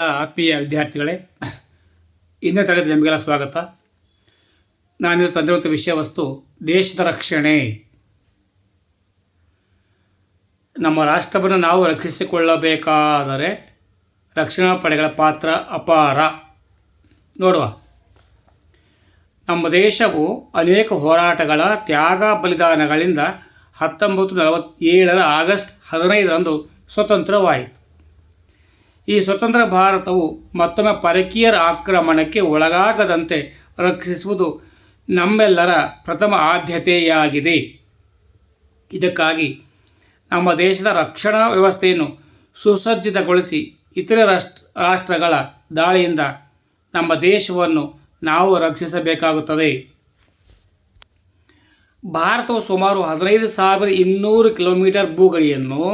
ಆತ್ಮೀಯ ವಿದ್ಯಾರ್ಥಿಗಳೇ, ಇಂದಿನ ತರಗತಿ ನಿಮಗೆಲ್ಲ ಸ್ವಾಗತ. ನಾನಿಂದು ತಂದಿರುವಂಥ ವಿಷಯ ವಸ್ತು, ದೇಶದ ರಕ್ಷಣೆ. ನಮ್ಮ ರಾಷ್ಟ್ರವನ್ನು ನಾವು ರಕ್ಷಿಸಿಕೊಳ್ಳಬೇಕಾದರೆ ರಕ್ಷಣಾ ಪಡೆಗಳ ಪಾತ್ರ ಅಪಾರ. ನೋಡುವ. ನಮ್ಮ ದೇಶವು ಅನೇಕ ಹೋರಾಟಗಳ ತ್ಯಾಗ ಬಲಿದಾನಗಳಿಂದ ಹತ್ತೊಂಬತ್ತು ನಲವತ್ತೇಳರ ಆಗಸ್ಟ್ ಹದಿನೈದರಂದು ಸ್ವತಂತ್ರವಾಯಿತು. ಈ ಸ್ವತಂತ್ರ ಭಾರತವು ಮತ್ತೊಮ್ಮೆ ಪರಕೀಯರ ಆಕ್ರಮಣಕ್ಕೆ ಒಳಗಾಗದಂತೆ ರಕ್ಷಿಸುವುದು ನಮ್ಮೆಲ್ಲರ ಪ್ರಥಮ ಆದ್ಯತೆಯಾಗಿದೆ. ಇದಕ್ಕಾಗಿ ನಮ್ಮ ದೇಶದ ರಕ್ಷಣಾ ವ್ಯವಸ್ಥೆಯನ್ನು ಸುಸಜ್ಜಿತಗೊಳಿಸಿ ಇತರೆ ರಾಷ್ಟ್ರ, ರಾಷ್ಟ್ರಗಳ ದಾಳಿಯಿಂದ ನಮ್ಮ ದೇಶವನ್ನು ನಾವು ರಕ್ಷಿಸಬೇಕಾಗುತ್ತದೆ. ಭಾರತವು ಸುಮಾರು ಹದಿನೈದು ಸಾವಿರದ ಇನ್ನೂರು ಕಿಲೋಮೀಟರ್ ಭೂಗಡಿಯನ್ನು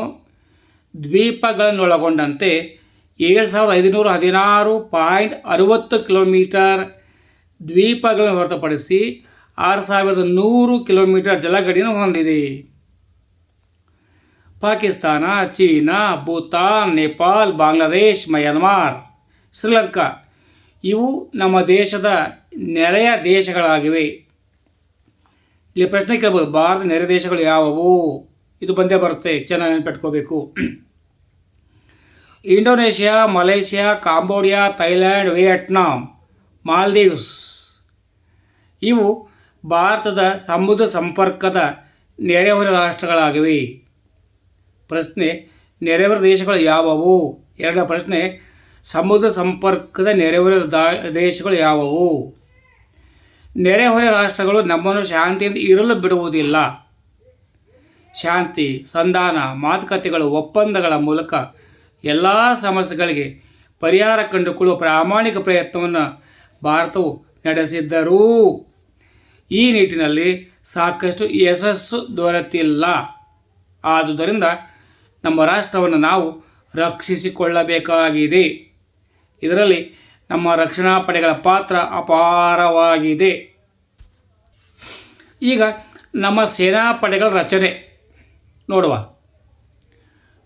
ದ್ವೀಪಗಳನ್ನೊಳಗೊಂಡಂತೆ ಏಳು ಸಾವಿರದ ಐದುನೂರ ಹದಿನಾರು ಪಾಯಿಂಟ್ ಅರುವತ್ತು ಕಿಲೋಮೀಟರ್ ದ್ವೀಪಗಳನ್ನು ಹೊರತುಪಡಿಸಿ ಆರು ಸಾವಿರದ ನೂರು ಕಿಲೋಮೀಟರ್ ಜಲಗಡಿಯನ್ನು ಹೊಂದಿದೆ. ಪಾಕಿಸ್ತಾನ, ಚೀನಾ, ಭೂತಾನ್ ನೇಪಾಲ್ ಬಾಂಗ್ಲಾದೇಶ್, ಮಯನ್ಮಾರ್, ಶ್ರೀಲಂಕಾ ಇವು ನಮ್ಮ ದೇಶದ ನೆರೆಯ ದೇಶಗಳಾಗಿವೆ. ಇಲ್ಲಿ ಪ್ರಶ್ನೆ ಕೇಳ್ಬೋದು ಭಾರತ ನೆರೆ ದೇಶಗಳು ಯಾವುವು? ಇದು ಬಂದೇ ಬರುತ್ತೆ, ಚೆನ್ನಾಗಿ ನೆನಪಿಟ್ಕೋಬೇಕು. Indonesia, Malaysia, Cambodia, Thailand, Vietnam, Maldives. ಇವು ಭಾರತದ ಸಮುದ್ರ ಸಂಪರ್ಕದ ನೆರೆಹೊರೆ ರಾಷ್ಟ್ರಗಳಾಗಿವೆ. ಪ್ರಶ್ನೆ, ನೆರೆಹೊರೆ ದೇಶಗಳು ಯಾವುವು? ಎರಡನೇ ಪ್ರಶ್ನೆ, ಸಮುದ್ರ ಸಂಪರ್ಕದ ನೆರೆಹೊರೆ ದೇಶಗಳು ಯಾವುವು? ನೆರೆಹೊರೆ ರಾಷ್ಟ್ರಗಳು ನಮ್ಮನ್ನು ಶಾಂತಿಯಿಂದ ಇರಲು ಬಿಡುವುದಿಲ್ಲ. ಶಾಂತಿ, ಸಂಧಾನ, ಮಾತುಕತೆಗಳು, ಒಪ್ಪಂದಗಳ ಮೂಲಕ ಎಲ್ಲ ಸಮಸ್ಯೆಗಳಿಗೆ ಪರಿಹಾರ ಕಂಡುಕೊಳ್ಳುವ ಪ್ರಾಮಾಣಿಕ ಪ್ರಯತ್ನವನ್ನು ಭಾರತವು ನಡೆಸಿದ್ದರೂ. ಈ ನಿಟ್ಟಿನಲ್ಲಿ ಸಾಕಷ್ಟು ಯಶಸ್ಸು ದೊರೆತಿಲ್ಲ. ಆದುದರಿಂದ ನಮ್ಮ ರಾಷ್ಟ್ರವನ್ನು ನಾವು ರಕ್ಷಿಸಿಕೊಳ್ಳಬೇಕಾಗಿದೆ. ಇದರಲ್ಲಿ ನಮ್ಮ ರಕ್ಷಣಾ ಪಡೆಗಳ ಪಾತ್ರ ಅಪಾರವಾಗಿದೆ. ಈಗ ನಮ್ಮ ಸೇನಾ ಪಡೆಗಳ ರಚನೆ ನೋಡುವ.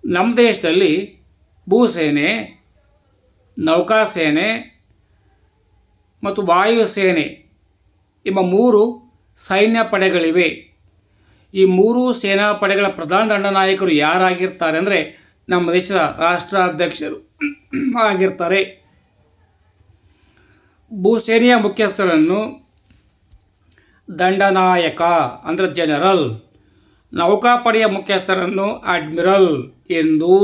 ನಮ್ಮ ದೇಶದಲ್ಲಿ ಭೂಸೇನೆ, ನೌಕಾಸೇನೆ ಮತ್ತು ವಾಯುಸೇನೆ ಎಂಬ ಮೂರು ಸೈನ್ಯ ಪಡೆಗಳಿವೆ. ಈ ಮೂರು ಸೇನಾ ಪಡೆಗಳ ಪ್ರಧಾನ ದಂಡನಾಯಕರು ಯಾರಾಗಿರ್ತಾರೆ ಅಂದರೆ ನಮ್ಮ ದೇಶದ ರಾಷ್ಟ್ರಾಧ್ಯಕ್ಷರು ಆಗಿರ್ತಾರೆ. ಭೂಸೇನೆಯ ಮುಖ್ಯಸ್ಥರನ್ನು ದಂಡನಾಯಕ ಅಂದರೆ ಜನರಲ್, ನೌಕಾಪಡೆಯ ಮುಖ್ಯಸ್ಥರನ್ನು ಅಡ್ಮಿರಲ್ ಎಂದು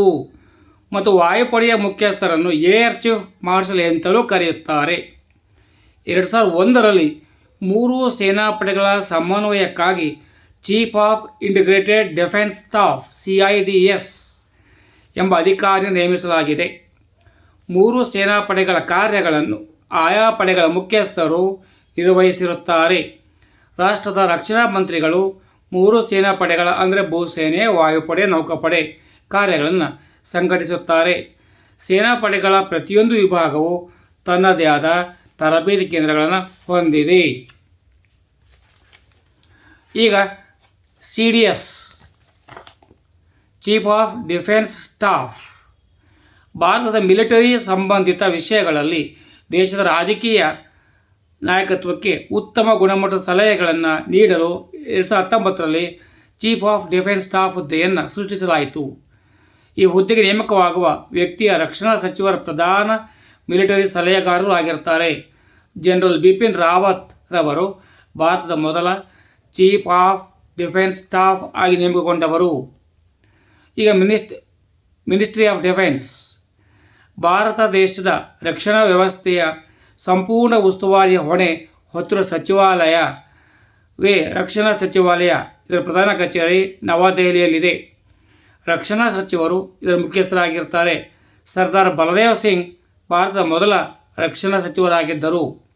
ಮತ್ತು ವಾಯುಪಡೆಯ ಮುಖ್ಯಸ್ಥರನ್ನು ಏರ್ ಚೀಫ್ ಮಾರ್ಷಲ್ ಎಂತಲೂ ಕರೆಯುತ್ತಾರೆ. ಎರಡು ಸಾವಿರದ ಒಂದರಲ್ಲಿ ಮೂರು ಸೇನಾಪಡೆಗಳ ಸಮನ್ವಯಕ್ಕಾಗಿ chief of integrated defence staff C I D S ಎಂಬ ಅಧಿಕಾರಿ ನೇಮಿಸಲಾಗಿದೆ. ಮೂರು ಸೇನಾಪಡೆಗಳ ಕಾರ್ಯಗಳನ್ನು ಆಯಾ ಪಡೆಗಳ ಮುಖ್ಯಸ್ಥರು ನಿರ್ವಹಿಸಿರುತ್ತಾರೆ. ರಾಷ್ಟ್ರದ ರಕ್ಷಣಾ ಮಂತ್ರಿಗಳು, ಮೂರು ಸೇನಾಪಡೆಗಳ, ಅಂದರೆ ಭೂಸೇನೆ, ವಾಯುಪಡೆ, ನೌಕಾಪಡೆ ಕಾರ್ಯಗಳನ್ನು ಸಂಘಟಿಸುತ್ತಾರೆ. ಸೇನಾಪಡೆಗಳ ಪ್ರತಿಯೊಂದು ವಿಭಾಗವು ತನ್ನದೇ ಆದ ತರಬೇತಿ ಕೇಂದ್ರಗಳನ್ನು ಹೊಂದಿದೆ. ಈಗ C D S, chief of defence staff. ಭಾರತದ ಮಿಲಿಟರಿ ಸಂಬಂಧಿತ ವಿಷಯಗಳಲ್ಲಿ ದೇಶದ ರಾಜಕೀಯ ನಾಯಕತ್ವಕ್ಕೆ ಉತ್ತಮ ಗುಣಮಟ್ಟದ ಸಲಹೆಗಳನ್ನು ನೀಡಲು ಎರಡು ಸಾವಿರದ ಹತ್ತೊಂಬತ್ತರಲ್ಲಿ ಚೀಫ್ ಆಫ್ ಡಿಫೆನ್ಸ್ ಸ್ಟಾಫ್ ಹುದ್ದೆಯನ್ನು ಸೃಷ್ಟಿಸಲಾಯಿತು. ಈ ಹುದ್ದೆಗೆ ನೇಮಕವಾಗುವ ವ್ಯಕ್ತಿಯ ರಕ್ಷಣಾ ಸಚಿವರ ಪ್ರಧಾನ ಮಿಲಿಟರಿ ಸಲಹೆಗಾರರು ಆಗಿರ್ತಾರೆ ಜನರಲ್ ಬಿಪಿನ್ ರಾವತ್ ರವರು ಭಾರತದ ಮೊದಲ ಚೀಫ್ ಆಫ್ ಡಿಫೆನ್ಸ್ ಸ್ಟಾಫ್ ಆಗಿ ನೇಮಕಗೊಂಡವರು. ಈಗ ಮಿನಿಸ್ಟ್, ಮಿನಿಸ್ಟ್ರಿ ಆಫ್ ಡಿಫೆನ್ಸ್. ಭಾರತ ದೇಶದ ರಕ್ಷಣಾ ವ್ಯವಸ್ಥೆಯ ಸಂಪೂರ್ಣ ಉಸ್ತುವಾರಿಯ ಹೊಣೆ ಹೊತ್ತಿರುವ ಸಚಿವಾಲಯವೇ ರಕ್ಷಣಾ ಸಚಿವಾಲಯ. ಇದರ ಪ್ರಧಾನ ಕಚೇರಿ ನವದೆಹಲಿಯಲ್ಲಿದೆ. ರಕ್ಷಣಾ ಸಚಿವರು ಇದರ ಮುಖ್ಯಸ್ಥರಾಗಿರ್ತಾರೆ ಸರ್ದಾರ್ ಬಲದೇವ್ ಸಿಂಗ್ ಭಾರತದ ಮೊದಲ ರಕ್ಷಣಾ ಸಚಿವರಾಗಿದ್ದರು.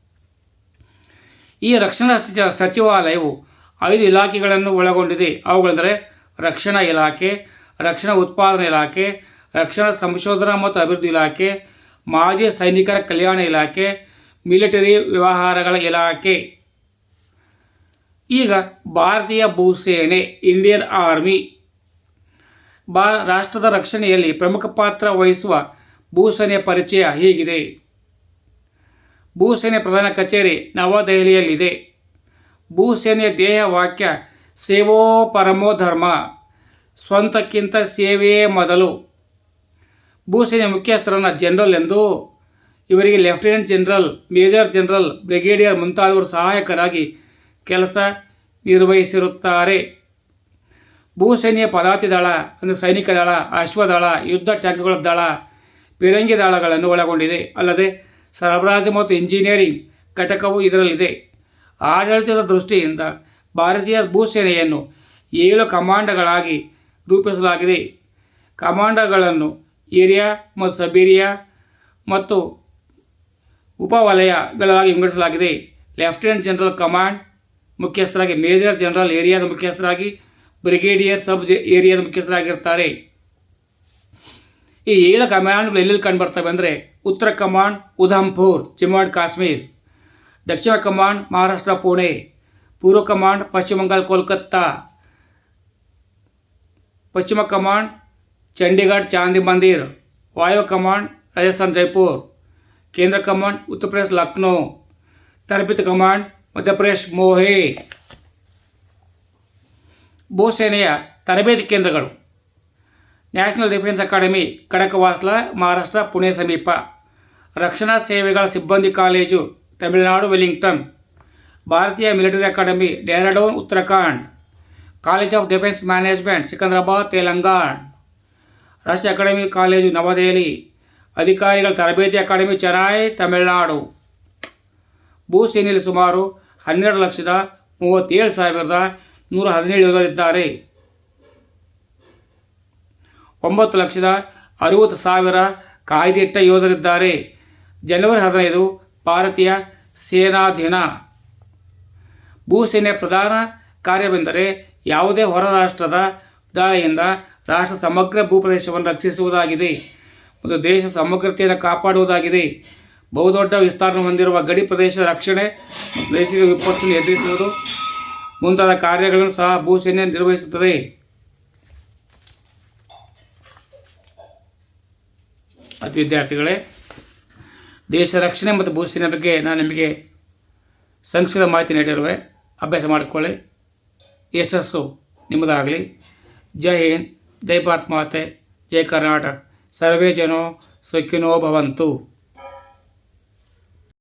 ಈ ರಕ್ಷಣಾ ಸಚಿವ ಸಚಿವಾಲಯವು ಐದು ಇಲಾಖೆಗಳನ್ನು ಒಳಗೊಂಡಿದೆ. ಅವುಗಳೆಂದರೆ ರಕ್ಷಣಾ ಇಲಾಖೆ, ರಕ್ಷಣಾ ಉತ್ಪಾದನಾ ಇಲಾಖೆ, ರಕ್ಷಣಾ ಸಂಶೋಧನಾ ಮತ್ತು ಅಭಿವೃದ್ಧಿ ಇಲಾಖೆ, ಮಾಜಿ ಸೈನಿಕರ ಕಲ್ಯಾಣ ಇಲಾಖೆ, ಮಿಲಿಟರಿ ವ್ಯವಹಾರಗಳ ಇಲಾಖೆ. ಈಗ ಭಾರತೀಯ ಭೂಸೇನೆ, ಇಂಡಿಯನ್ ಆರ್ಮಿ ಬಾ ರಾಷ್ಟ್ರದ ರಕ್ಷಣೆಯಲ್ಲಿ ಪ್ರಮುಖ ಪಾತ್ರ ವಹಿಸುವ ಭೂಸೇನೆಯ ಪರಿಚಯ ಹೀಗಿದೆ. ಭೂಸೇನೆ ಪ್ರಧಾನ ಕಚೇರಿ ನವದೆಹಲಿಯಲ್ಲಿದೆ. ಭೂಸೇನೆಯ ಧ್ಯೇಯ ವಾಕ್ಯ ಸೇವೋ ಪರಮೋ ಧರ್ಮ, ಸ್ವಂತಕ್ಕಿಂತ ಸೇವೆಯೇ ಮೊದಲು. ಭೂಸೇನೆ ಮುಖ್ಯಸ್ಥರನ್ನು ಜನರಲ್ ಎಂದು ಇವರಿಗೆ lieutenant general, major general, brigadier ಮುಂತಾದವರು ಸಹಾಯಕರಾಗಿ ಕೆಲಸ ನಿರ್ವಹಿಸಿರುತ್ತಾರೆ. ಭೂಸೇನೆಯ ಪದಾತಿ ದಳ ಅಂದರೆ ಸೈನಿಕ ದಳ ಅಶ್ವದಳ, ಯುದ್ಧ ಟ್ಯಾಂಕ್ಗಳ ದಳ, ಪಿರಂಗಿ ದಳಗಳನ್ನು ಒಳಗೊಂಡಿದೆ. ಅಲ್ಲದೆ ಸರಬರಾಜು ಮತ್ತು ಇಂಜಿನಿಯರಿಂಗ್ ಘಟಕವು ಇದರಲ್ಲಿದೆ. ಆಡಳಿತದ ದೃಷ್ಟಿಯಿಂದ ಭಾರತೀಯ ಭೂಸೇನೆಯನ್ನು ಏಳು ಕಮಾಂಡಗಳಾಗಿ ರೂಪಿಸಲಾಗಿದೆ. ಕಮಾಂಡಗಳನ್ನು ಏರಿಯಾ ಮತ್ತು ಸಬೇರಿಯಾ ಮತ್ತು ಉಪವಲಯಗಳಾಗಿ ವಿಂಗಡಿಸಲಾಗಿದೆ. ಲೆಫ್ಟಿನೆಂಟ್ ಜನರಲ್ ಕಮಾಂಡ್ ಮುಖ್ಯಸ್ಥರಾಗಿ ಮೇಜರ್ ಜನರಲ್ ಏರಿಯಾದ ಮುಖ್ಯಸ್ಥರಾಗಿ ಬ್ರಿಗೇಡಿಯರ್ ಸಬ್ ಏರಿಯಾದ ಮುಖ್ಯಸ್ಥರಾಗಿರ್ತಾರೆ ಈ ಏಳು ಕಮಾಂಡ್ಗಳು ಎಲ್ಲೆಲ್ಲಿ ಕಂಡು ಬರ್ತವೆ ಅಂದರೆ ಉತ್ತರ command Udhampur Jammu and Kashmir Dakshina command Maharashtra Pune ಪೂರ್ವ ಕಮಾಂಡ್ ಪಶ್ಚಿಮ ಬಂಗಾಳ ಕೋಲ್ಕತ್ತಾ ಪಶ್ಚಿಮ ಕಮಾಂಡ್ ಚಂಡೀಗಢ ಚಾಂದಿ ಮಂದಿರ್ ವಾಯು ಕಮಾಂಡ್ ರಾಜಸ್ಥಾನ್ ಜೈಪುರ್ ಕೇಂದ್ರ ಕಮಾಂಡ್ ಉತ್ತರ ಪ್ರದೇಶ ಲಕ್ನೋ ತರಬೇತಿ ಕಮಾಂಡ್ ಮಧ್ಯಪ್ರದೇಶ್ ಮೋಹೆ ಭೂಸೇನೆಯ ತರಬೇತಿ ಕೇಂದ್ರಗಳು. National defence academy Khadakwasla Maharashtra, Pune ಸಮೀಪ. ರಕ್ಷಣಾ ಸೇವೆಗಳ ಸಿಬ್ಬಂದಿ ಕಾಲೇಜು, ತಮಿಳುನಾಡು, ವೆಲ್ಲಿಂಗ್ಟನ್. ಭಾರತೀಯ military academy, Dehradun, Uttarakhand. College of defence management, Secunderabad, Telangana. ರಾಷ್ಟ್ರೀಯ ಅಕಾಡೆಮಿ ಕಾಲೇಜು, ನವದೆಹಲಿ. ಅಧಿಕಾರಿಗಳ ತರಬೇತಿ ಅಕಾಡೆಮಿ, ಚೆನ್ನೈ, ತಮಿಳುನಾಡು. ಭೂಸೇನೆಯಲ್ಲಿ ಸುಮಾರು ಹನ್ನೆರಡು ಲಕ್ಷದ ಮೂವತ್ತೇಳು ಸಾವಿರದ ನೂರ ಹದಿನೇಳು ಯೋಧರಿದ್ದಾರೆ. ಒಂಬತ್ತು ಲಕ್ಷದ ಅರುವತ್ತು ಸಾವಿರ ಕಾಯ್ದಿಟ್ಟ ಯೋಧರಿದ್ದಾರೆ. ಜನವರಿ ಹದಿನೈದು, ಭಾರತೀಯ ಸೇನಾ ದಿನ. ಭೂಸೇನೆಯ ಪ್ರಧಾನ ಕಾರ್ಯವೆಂದರೆ ಯಾವುದೇ ಹೊರ ರಾಷ್ಟ್ರದ ದಾಳಿಯಿಂದ ರಾಷ್ಟ್ರ ಸಮಗ್ರ ಭೂಪ್ರದೇಶವನ್ನು ರಕ್ಷಿಸುವುದಾಗಿದೆ. ಮತ್ತು ದೇಶ ಸಮಗ್ರತೆಯನ್ನು ಕಾಪಾಡುವುದಾಗಿದೆ. ಬಹುದೊಡ್ಡ ವಿಸ್ತಾರ ಹೊಂದಿರುವ ಗಡಿ ಪ್ರದೇಶದ ರಕ್ಷಣೆ ದೇಶದ ವಿಪತ್ತನ್ನು ಎದುರಿಸುವುದು ಮುಂತಾದ ಕಾರ್ಯಗಳನ್ನು ಸಹ ಭೂಸೇನೆ ನಿರ್ವಹಿಸುತ್ತದೆ. ವಿದ್ಯಾರ್ಥಿಗಳೇ, ದೇಶ ರಕ್ಷಣೆ ಮತ್ತು ಭೂಸೇನೆ ಬಗ್ಗೆ ನಾನು ನಿಮಗೆ ಸಂಕ್ಷಿಪ್ತ ಮಾಹಿತಿ ನೀಡಿರುವೆ. ಅಭ್ಯಾಸ ಮಾಡಿಕೊಳ್ಳಿ. ಯಶಸ್ಸು ನಿಮ್ಮದಾಗಲಿ. ಜೈ ಹಿಂದ್. ಜೈ ಭಾರತ್ ಮಾತೆ. ಜೈ ಕರ್ನಾಟಕ. ಸರ್ವೇ ಜನೋ ಸುಖಿನೋ ಭವಂತು.